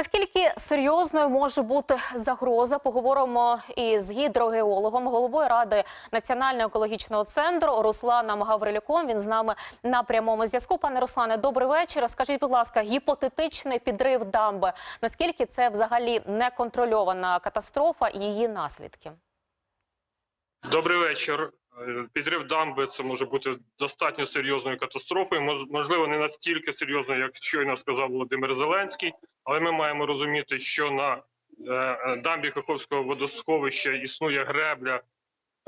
Наскільки серйозною може бути загроза? Поговоримо із гідрогеологом, головою ради Національного екологічного центру Русланом Гаврилюком. Він з нами на прямому зв'язку. Пане Руслане, добрий вечір. Скажіть, будь ласка, гіпотетичний підрив дамби. Наскільки це взагалі неконтрольована катастрофа і її наслідки? Добрий вечір. Підрив дамби це може бути достатньо серйозною катастрофою. Мож- Можливо, не настільки серйозною, як щойно сказав Володимир Зеленський, але ми маємо розуміти, що на е, е, дамбі Каховського водосховища існує гребля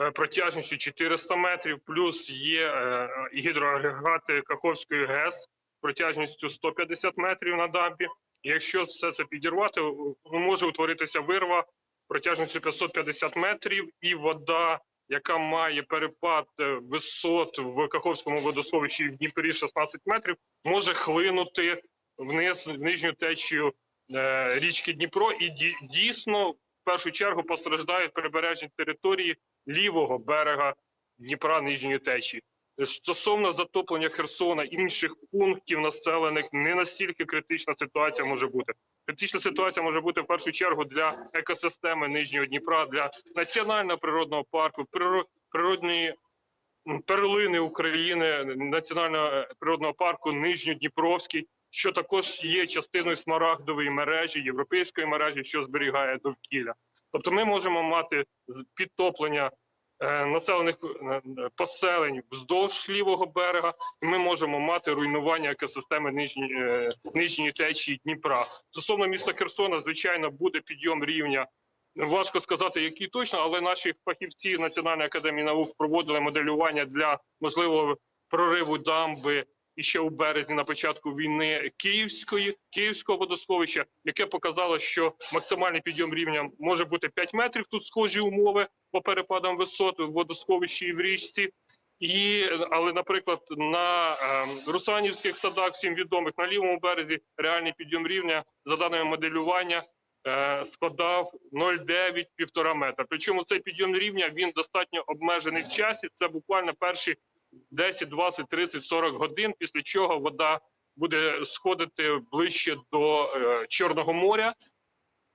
е, протяжністю 400 метрів, плюс є гідроагрегати Каховської ГЕС протяжністю 150 метрів на дамбі. Якщо все це підірвати, може утворитися вирва протяжністю 550 метрів, і вода, яка має перепад е, висот в Каховському водосховищі в Дніпрі 16 метрів, може хлинути вниз в нижню течію е, річки Дніпро, і ді- дійсно в першу чергу постраждають прибережні території лівого берега Дніпра нижньої течії. Стосовно затоплення Херсона інших пунктів населених, не настільки критична ситуація може бути. Критична ситуація може бути в першу чергу для екосистеми Нижнього Дніпра, для національного природного парку, приро- природної перлини України, національного е, природного парку Нижньодніпровський, що також є частиною смарагдової мережі, європейської мережі, що зберігає довкілля. Тобто, ми можемо мати підтоплення населених е, е, поселень вздовж лівого берега, і ми можемо мати руйнування екосистеми нижньої, е, нижньої течії Дніпра. Стосовно міста Херсона, звичайно, буде підйом рівня. Важко сказати, який точно, але наші фахівці Національної академії наук проводили моделювання для можливого прориву дамби і ще у березні на початку війни Київської Київського водосховища, яке показало, що максимальний підйом рівня може бути 5 метрів. Тут схожі умови по перепадам висот в водосховищі і в річці. І, але, наприклад, на е, Русанівських садах, всім відомих на лівому березі, реальний підйом рівня за даними моделювання е, складав 0,9-1,5 метра. Причому цей підйом рівня він достатньо обмежений в часі. Це буквально перші 10, 20, 30, 40 годин, після чого вода буде сходити ближче до е, Чорного моря.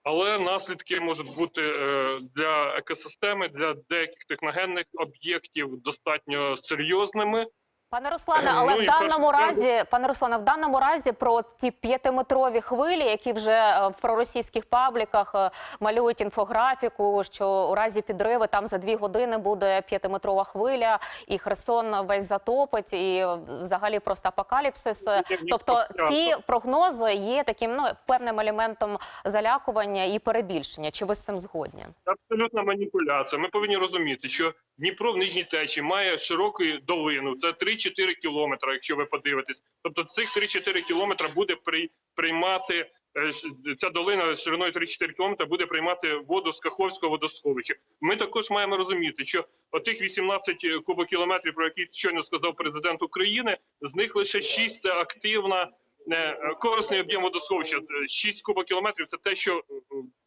Але наслідки можуть бути е, для екосистеми, для деяких техногенних об'єктів достатньо серйозними. Пане Руслане, але Ну, в даному разі, пане Руслане, в даному разі про ті п'ятиметрові хвилі, які вже е, в проросійських пабліках е, малюють інфографіку, що у разі підриви там за дві години буде п'ятиметрова хвиля, і Херсон весь затопить, і е, взагалі просто апокаліпсис. Е, Тобто ці прогнози є таким ну певним елементом залякування і перебільшення. Чи ви з цим згодні? Абсолютна маніпуляція. Ми повинні розуміти, що Дніпро в нижній течії має широку долину. Це 3-4 кілометри, якщо ви подивитесь. Тобто цих 3-4 кілометри буде при, приймати е, ця долина шириною 3-4 кілометри буде приймати воду з Каховського водосховища. Ми також маємо розуміти, що отих 18 кубокілометрів, про які щойно сказав президент України, з них лише 6 – це активна е, корисний об'єм водосховища. 6 кубокілометрів – це те, що е,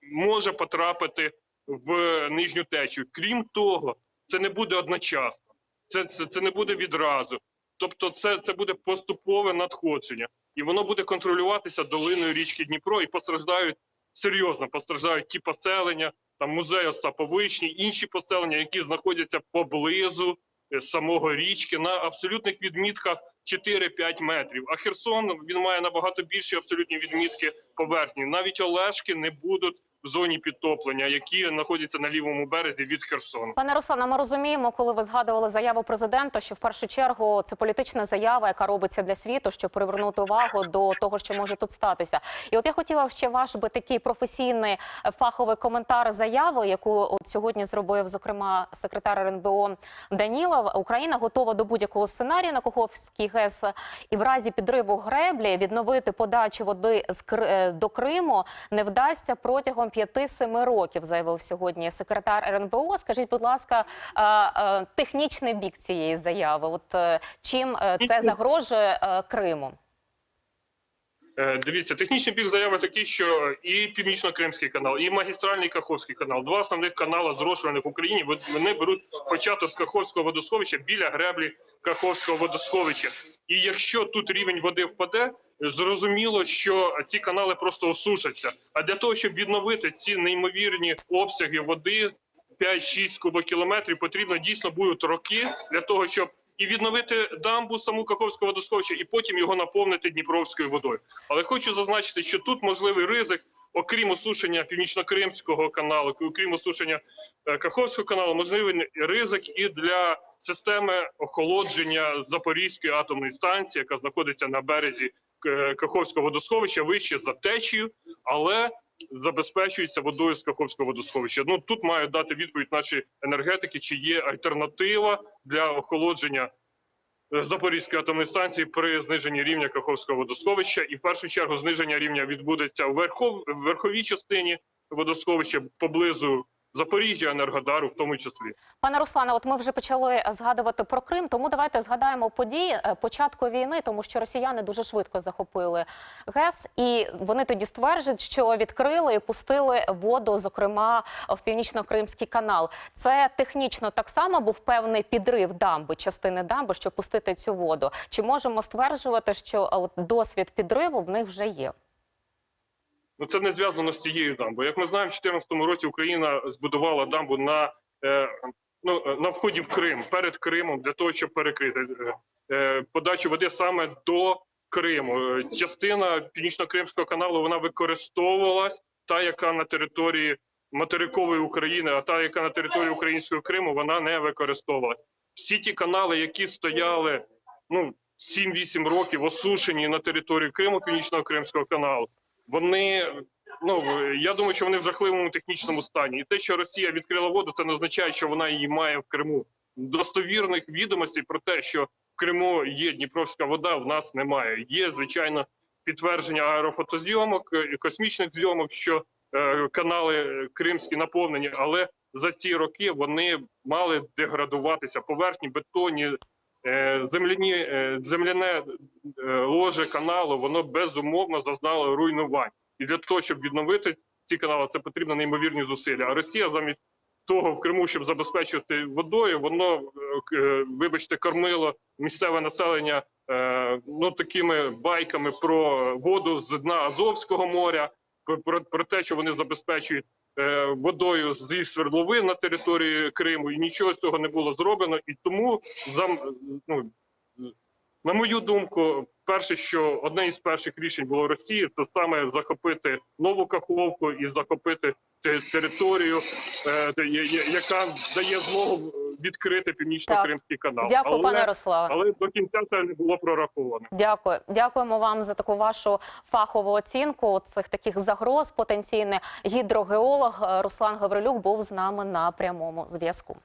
може потрапити в нижню течію. Крім того, це не буде одночасно, це, це, це не буде відразу. Тобто, це, це буде поступове надходження, і воно буде контролюватися долиною річки Дніпро, і постраждають серйозно. Постраждають ті поселення, там музей Остаповичні, інші поселення, які знаходяться поблизу е, самого річки на абсолютних відмітках 4-5 метрів. А Херсон він має набагато більші абсолютні відмітки поверхні. Навіть Олешки не будуть зоні підтоплення, які знаходяться на лівому березі від Херсону. Пане Руслане, ми розуміємо, коли ви згадували заяву президента, що в першу чергу це політична заява, яка робиться для світу, щоб привернути увагу до того, що може тут статися. І от я хотіла ще ваш би такий професійний фаховий коментар заяви, яку от сьогодні зробив зокрема секретар РНБО Данілов. Україна готова до будь-якого сценарію на Каховській ГЕС і в разі підриву греблі відновити подачу води е, до Криму не вдасться протягом 5-7 років, заявив сьогодні секретар РНБО. Скажіть, будь ласка, технічний бік цієї заяви. От е, чим е, це загрожує е, Криму? Дивіться, технічний бік заяви такий, що і Північно-Кримський канал, і магістральний Каховський канал, два основних канали зрошуваних в Україні. Вони беруть початок з Каховського водосховища біля греблі Каховського водосховища. І якщо тут рівень води впаде, зрозуміло, що ці канали просто осушаться. А для того, щоб відновити ці неймовірні обсяги води 5-6 кубокілометрів, потрібно дійсно будуть роки для того, щоб і відновити дамбу саму Каховського водосховища, і потім його наповнити Дніпровською водою. Але хочу зазначити, що тут можливий ризик, окрім осушення північно-кримського каналу, окрім осушення е, Каховського каналу, можливий ризик і для системи охолодження Запорізької атомної станції, яка знаходиться на березі Каховського водосховища, вище за течією, але забезпечується водою з Каховського водосховища. Ну тут мають дати відповідь наші енергетики, чи є альтернатива для охолодження е, Запорізької атомної станції при зниженні рівня Каховського водосховища. І в першу чергу зниження рівня відбудеться в верхов... верховій частині водосховища поблизу Запоріжжя, Енергодару, в тому числі. Пане Руслане, от ми вже почали згадувати про Крим, тому давайте згадаємо події е, початку війни, тому що росіяни дуже швидко захопили ГЕС, і вони тоді стверджують, що відкрили і пустили воду, зокрема в північно-кримський канал. Це технічно так само був певний підрив дамби, частини дамби, щоб пустити цю воду. Чи можемо стверджувати, що досвід підриву в них вже є? Ну це не зв'язано з цією дамбою. Як ми знаємо, в 2014 році Україна збудувала дамбу на, е, ну, е, на вході в Крим перед Кримом для того, щоб перекрити е, е, подачу води саме до Криму. Е, Частина північно-кримського каналу вона використовувалась, та яка на території материкової України, а та, яка на території українського Криму, вона не використовувалась. Всі ті канали, які стояли ну 7-8 років осушені на території Криму, північного кримського каналу. Вони ну я думаю, що вони в жахливому технічному стані. І те, що Росія відкрила воду, це не означає, що вона її має в Криму. Достовірних відомостей про те, що в Криму є Дніпровська вода, в нас немає. Є звичайно підтвердження аерофотозйомок і космічних зйомок, що е, канали е, кримські наповнені, але за ці роки вони мали деградуватися. Поверхні бетонні, е, земляні, е, земляне е, ложе каналу, воно безумовно зазнало руйнувань. І для того, щоб відновити ці канали, це потрібно неймовірні зусилля. А Росія замість того в Криму, щоб забезпечувати водою, воно, е, е, вибачте, кормило місцеве населення е, ну такими байками про воду з дна Азовського моря, про, про, те, що вони забезпечують е, водою зі свердловин на території Криму, і нічого з цього не було зроблено. І тому зам, ну, на мою думку, перше, що одне із перших рішень було Росії, це саме захопити нову Каховку і захопити територію, е, яка дає змогу відкрити північно-кримський канал. Дякую, але, пане Руславе. але до кінця це не було прораховано. Дякую, дякуємо вам за таку вашу фахову оцінку цих таких загроз. Потенційний гідрогеолог е, Руслан Гаврилюк був з нами на прямому зв'язку.